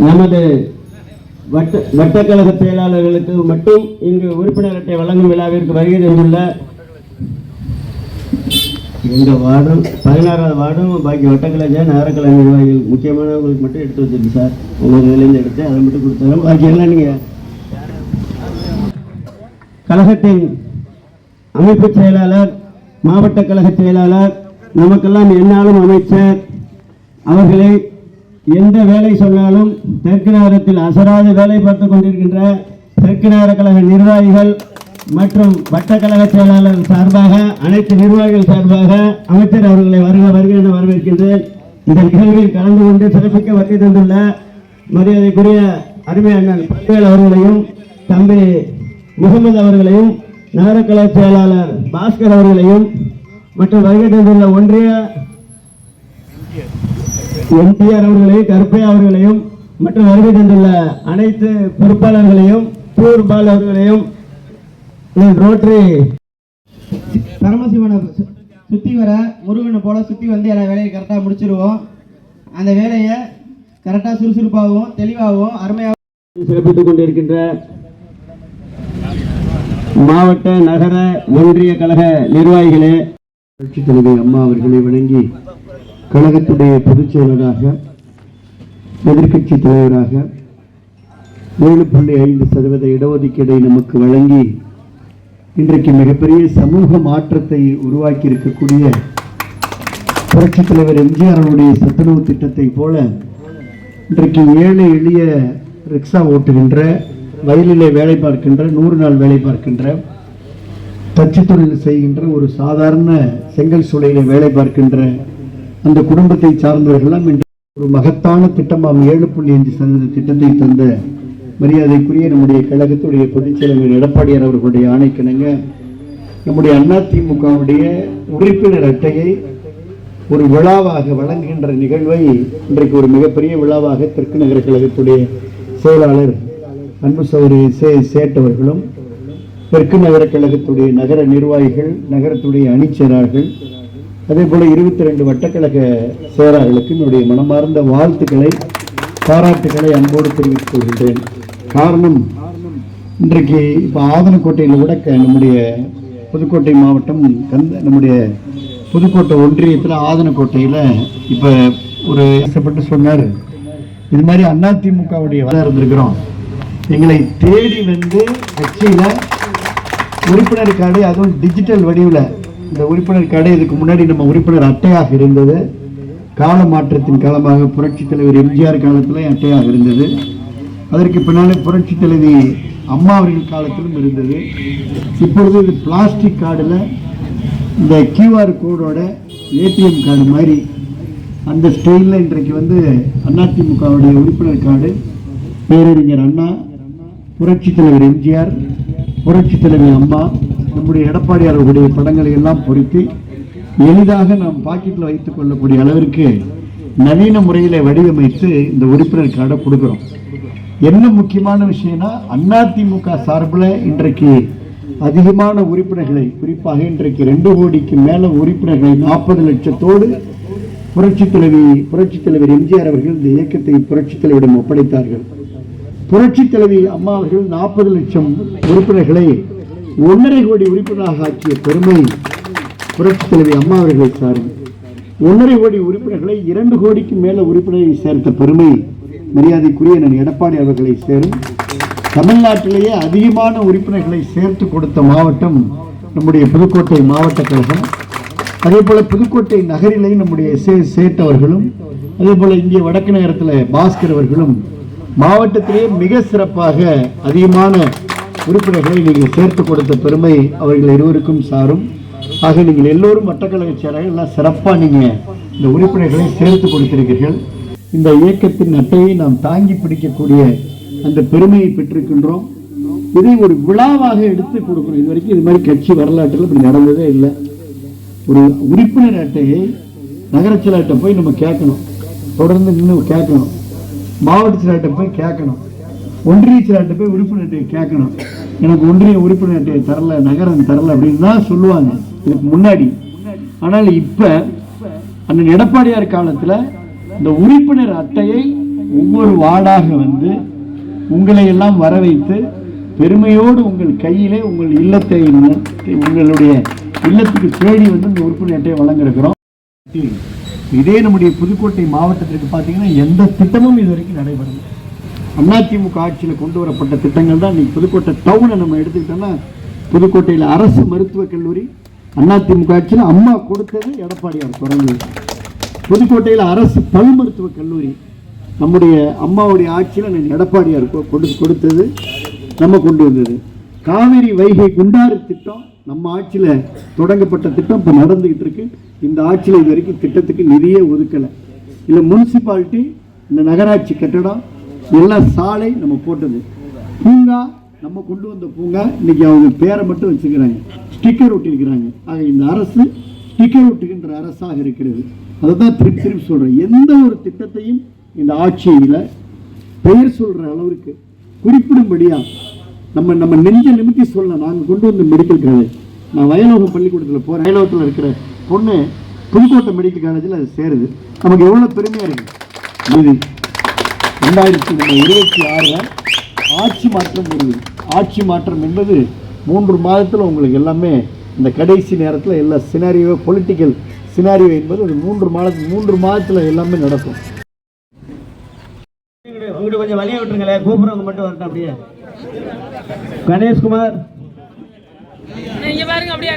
நமது வட்ட வட்டக்கழக செயலாளர்களுக்கு மட்டும் இங்கு உறுப்பினர் அட்டை வழங்கும் விழாவிற்கு வருகை தந்துள்ள எங்க வார்டும் பதினாறாவது வார்டும் பாக்கி வட்டக்கலைஞர் நகரக்கலை நிர்வாகிகள் முக்கியமானவங்களுக்கு மட்டும் எடுத்து வச்சிருக்கு சார். உங்க இதுலேருந்து எடுத்து அதை மட்டும் கொடுத்தாலும் பாக்கி எல்லாம் நீங்கள் கழகத்தின் அமைப்பு செயலாளர் மாவட்ட கழக செயலாளர் நமக்கெல்லாம் என்னாலும் அமைச்சர் அவர்களே எந்த வேலை சொன்னாலும் தெற்கு நகரத்தில் அசராத வேலை பார்த்து கொண்டிருக்கின்ற தெற்கு நகர கழக நிர்வாகிகள் மற்றும் வட்டக்கழக செயலாளர் சார்பாக அனைத்து நிர்வாகிகள் சார்பாக அமைச்சர் அவர்களை வருக வருக என வரவேற்கின்றேன். இந்த நிகழ்வில் கலந்து கொண்டு சிறப்பிக்க வருகை தந்துள்ள மரியாதைக்குரிய அருமை அண்ணன் பல்வேல் அவர்களையும் தம்பி முகமது அவர்களையும் நகரக்கலை செயலாளர் பாஸ்கர் அவர்களையும் மற்றும் வருகை தந்துள்ள ஒன்றிய எம்டிஆர் அவர்களையும் கருப்பையா அவர்களையும் மற்றும் வருகை தந்துள்ள அனைத்து பொறுப்பாளர்களையும் டூர் பால் அவர்களையும் ரோட்டரி பரமசிவனை சு- சுத்தி வர முருகனை போல சுத்தி வந்து எல்லா வேலையை கரெக்டாக முடிச்சிருவோம். அந்த வேலையை கரெக்டாக சுறுசுறுப்பாகவும் தெளிவாகவும் அருமையாகவும் சிறப்பித்துக் கொண்டிருக்கின்ற மாவட்ட நகர ஒன்றிய கழக நிர்வாகிகளே. புரட்சி தலைவி அம்மா அவர்களை வணங்கி கழகத்துடைய பொதுச் செயலராக எதிர்க்கட்சி தலைவராக ஏழு புள்ளி ஐந்து சதவீத இடஒதுக்கீடை நமக்கு வழங்கி இன்றைக்கு மிகப்பெரிய சமூக மாற்றத்தை உருவாக்கி இருக்கக்கூடிய புரட்சித் தலைவர் எம்ஜிஆருடைய சத்துணவு திட்டத்தை போல இன்றைக்கு ஏழை எளிய ரிக்ஷா ஓட்டுகின்ற வயலிலே வேலை பார்க்கின்ற நூறு நாள் வேலை பார்க்கின்ற தச்சு தொழில் செய்கின்ற ஒரு சாதாரண செங்கல் சூளையிலே வேலை பார்க்கின்ற அந்த குடும்பத்தை சார்ந்தவர்களெல்லாம் இன்று ஒரு மகத்தான திட்டமாம். ஏழு புள்ளி அஞ்சு சதவீத திட்டத்தை தந்த மரியாதைக்குரிய நம்முடைய கழகத்துடைய பொதுச் செயலாளர் எடப்பாடியார் அவர்களுடைய ஆணைக்கிணங்க நம்முடைய அதிமுகவுடைய உறுப்பினர் அட்டையை ஒரு விழாவாக வழங்குகின்ற நிகழ்வை இன்றைக்கு ஒரு மிகப்பெரிய விழாவாக தெற்கு நகர கழகத்துடைய செயலாளர் அன்பு சௌரி சே சேட்டவர்களும் தெற்கு நகர கழகத்துடைய நகர நிர்வாகிகள் நகரத்துடைய அணிச்செயலாளர்கள் அதே போல் இருபத்தி ரெண்டு வட்டக்கழக செயலாளர்களுக்கு என்னுடைய மனமார்ந்த வாழ்த்துக்களை பாராட்டுக்களை அன்போடு தெரிவித்துக் கொள்கின்றேன். காரணம் இன்றைக்கு இப்போ ஆதனக்கோட்டையில் கூட நம்முடைய புதுக்கோட்டை மாவட்டம் கந்த நம்முடைய புதுக்கோட்டை ஒன்றியத்தில் ஆதனக்கோட்டையில் இப்போ ஒரு ஆசைப்பட்டு சொன்னார். இது மாதிரி அதிமுகவுடைய வர இருந்திருக்கிறோம். எங்களை தேடி வந்து கட்சியில் உறுப்பினர் கார்டு அதுவும் டிஜிட்டல் வடிவில் இந்த உறுப்பினர் கார்டு இதுக்கு முன்னாடி நம்ம உறுப்பினர் அட்டையாக இருந்தது. கால மாற்றத்தின் காலமாக புரட்சித் தலைவர் எம்ஜிஆர் காலத்தில் அட்டையாக இருந்தது. அதற்கு பின்னாலே புரட்சித் தலைவி அம்மா அவர்கள் காலத்திலும் இருந்தது. இப்பொழுது இது பிளாஸ்டிக் கார்டில் இந்த கியூஆர் கோடோட ஏடிஎம் கார்டு மாதிரி அந்த ஸ்டைலில் இன்றைக்கு வந்து அதிமுகவுடைய உறுப்பினர் கார்டு. பேரறிஞர் அண்ணா புரட்சித் தலைவர் எம்ஜிஆர் புரட்சி தலைவர் அம்மா நம்முடைய எடப்பாடியார் அவர்களுடைய படங்களை எல்லாம் பொறித்து எளிதாக நாம் பாக்கெட்டில் வைத்துக் கொள்ளக்கூடிய அளவிற்கு நவீன முறையில் வடிவமைத்து இந்த உறுப்பினர் கார்டை கொடுக்குறோம். என்ன முக்கியமான விஷயம்னா அதிமுக சார்பில் இன்றைக்கு அதிகமான உறுப்பினர்களை குறிப்பாக இன்றைக்கு ரெண்டு கோடிக்கு மேலே உறுப்பினர்களை நாற்பது லட்சத்தோடு புரட்சி தலைவி புரட்சி தலைவர் எம்ஜிஆர் அவர்கள் இந்த இயக்கத்தை புரட்சித் தலைவரிடம் ஒப்படைத்தார்கள். புரட்சி தலைவி அம்மா அவர்கள் நாற்பது லட்சம் உறுப்பினர்களை ஒன்றரை கோடி உறுப்பினராக ஆக்கிய பெருமை புரட்சி தலைவி அம்மா அவர்கள் சாரும். ஒன்றரை கோடி உறுப்பினர்களை இரண்டு கோடிக்கு மேல உறுப்பினரை சேர்த்த பெருமை மரியாதைக்குரிய நான் எடப்பாடி அவர்களை சேரும். தமிழ்நாட்டிலேயே அதிகமான உறுப்பினர்களை சேர்த்து கொடுத்த மாவட்டம் நம்முடைய புதுக்கோட்டை மாவட்ட கழகம். அதே போல புதுக்கோட்டை நகரிலே நம்முடைய சே சேட் அவர்களும் அதே போல இங்கே வடக்கு நகரத்தில் பாஸ்கர் அவர்களும் மாவட்டத்திலேயே மிக சிறப்பாக அதிகமான உறுப்பினர்களை நீங்கள் சேர்த்து கொடுத்த பெருமை அவர்கள் இருவருக்கும் சாரும். ஆக நீங்கள் எல்லோரும் மட்டக்கழக செயலாளர்கள் எல்லாம் சிறப்பாக நீங்கள் இந்த உறுப்பினர்களை சேர்த்து கொடுத்திருக்கிறீர்கள். இந்த இயக்கத்தின் அட்டையை நாம் தாங்கி பிடிக்கக்கூடிய அந்த பெருமையை பெற்றிருக்கின்றோம். இதை ஒரு விழாவாக எடுத்து கொடுக்கணும் இது வரைக்கும் இது மாதிரி கட்சி வரலாற்றில் இப்படி நடந்ததே இல்லை. ஒரு உறுப்பினர் அட்டையை நகர செயலாட்ட போய் நம்ம கேட்கணும். தொடர்ந்து நின்று கேட்கணும். மாவட்ட செயலாட்ட போய் கேட்கணும். ஒன்றிய செயலாட்ட போய் உறுப்பினர் அட்டையை கேட்கணும். எனக்கு ஒன்றிய உறுப்பினர் அட்டையை தரல நகரம் தரல அப்படின்னு தான் சொல்லுவாங்க. இதுக்கு முன்னாடி. ஆனால் இப்போ அண்ணன் எடப்பாடியார் காலத்தில் இந்த உறுப்பினர் அட்டையை ஒவ்வொரு வார்டாக வந்து உங்களை எல்லாம் வர வைத்து பெருமையோடு உங்கள் கையிலே உங்கள் இல்லத்தை உங்களுடைய இல்லத்துக்கு தேடி வந்து இந்த உறுப்பினர் அட்டையை வழங்கிருக்கிறோம் இதே நம்முடைய புதுக்கோட்டை மாவட்டத்திற்கு பார்த்தீங்கன்னா எந்த திட்டமும் இது வரைக்கும் நடைபெறல. அதிமுக ஆட்சியில் கொண்டு வரப்பட்ட திட்டங்கள் தான் இன்னைக்கு புதுக்கோட்டை டவுனை நம்ம எடுத்துக்கிட்டோம்னா புதுக்கோட்டையில் அரசு மருத்துவக் கல்லூரி அதிமுக ஆட்சியில் அம்மா கொடுத்தது எடப்பாடியார் தொடர்ந்து புதுக்கோட்டையில் அரசு பல் மருத்துவக் கல்லூரி நம்முடைய அம்மாவுடைய ஆட்சியில் நான் எடப்பாடியார் கொடுத்து கொடுத்தது நம்ம கொண்டு வந்தது. காவிரி வைகை குண்டாறு திட்டம் நம்ம ஆட்சியில் தொடங்கப்பட்ட திட்டம் இப்போ நடந்துக்கிட்டு இருக்கு. இந்த ஆட்சியில் இது வரைக்கும் திட்டத்துக்கு நிதியே ஒதுக்கலை. இல்லை முனிசிபாலிட்டி இந்த நகராட்சி கட்டடம் எல்லாம் சாலை நம்ம போட்டது. பூங்கா நம்ம கொண்டு வந்த பூங்கா இன்னைக்கு அவங்க பேரை மட்டும் வச்சுக்கிறாங்க. ஸ்டிக்கர் ஒட்டியிருக்கிறாங்க. ஆக இந்த அரசு ஸ்டிக்கர் ஒட்டுகின்ற அரசாக இருக்கிறது. அதை தான் திருப்பி திருப்பி சொல்றேன். எந்த ஒரு திட்டத்தையும் இந்த ஆட்சியில் பெயர் சொல்ற அளவிற்கு குறிப்பிடும்படியா நம்ம நம்ம நெஞ்ச நிமித்தி சொல்லலாம் நாங்கள் கொண்டு வந்த மெடிக்கல் காலேஜ் நான் வயலோகம் பள்ளிக்கூடத்தில் போகிறேன் வயலோகத்தில் இருக்கிற பொண்ணு புதுக்கோட்டை மெடிக்கல் காலேஜில் அது சேருது. நமக்கு எவ்வளோ பெருமையாக இருக்கு? இது ரெண்டாயிரத்தி இருபத்தி ஆறில் ஆட்சி மாற்றம் வருது ஆட்சி மாற்றம் என்பது மூன்று மாதத்தில் உங்களுக்கு எல்லாமே இந்த கடைசி நேரத்தில் எல்லா சினாரியோ பொலிட்டிக்கல் சினாரியோ என்பது அது மூன்று மாதம் மூன்று மாதத்தில் எல்லாமே நடக்கும். உங்கள்கிட்ட கொஞ்சம் வழியை விட்டுருங்களேன். கூப்பிட்றவங்க மட்டும் வரட்டும் அப்படியே. கணேஷ்குமார். இங்க பாருங்க அப்படியே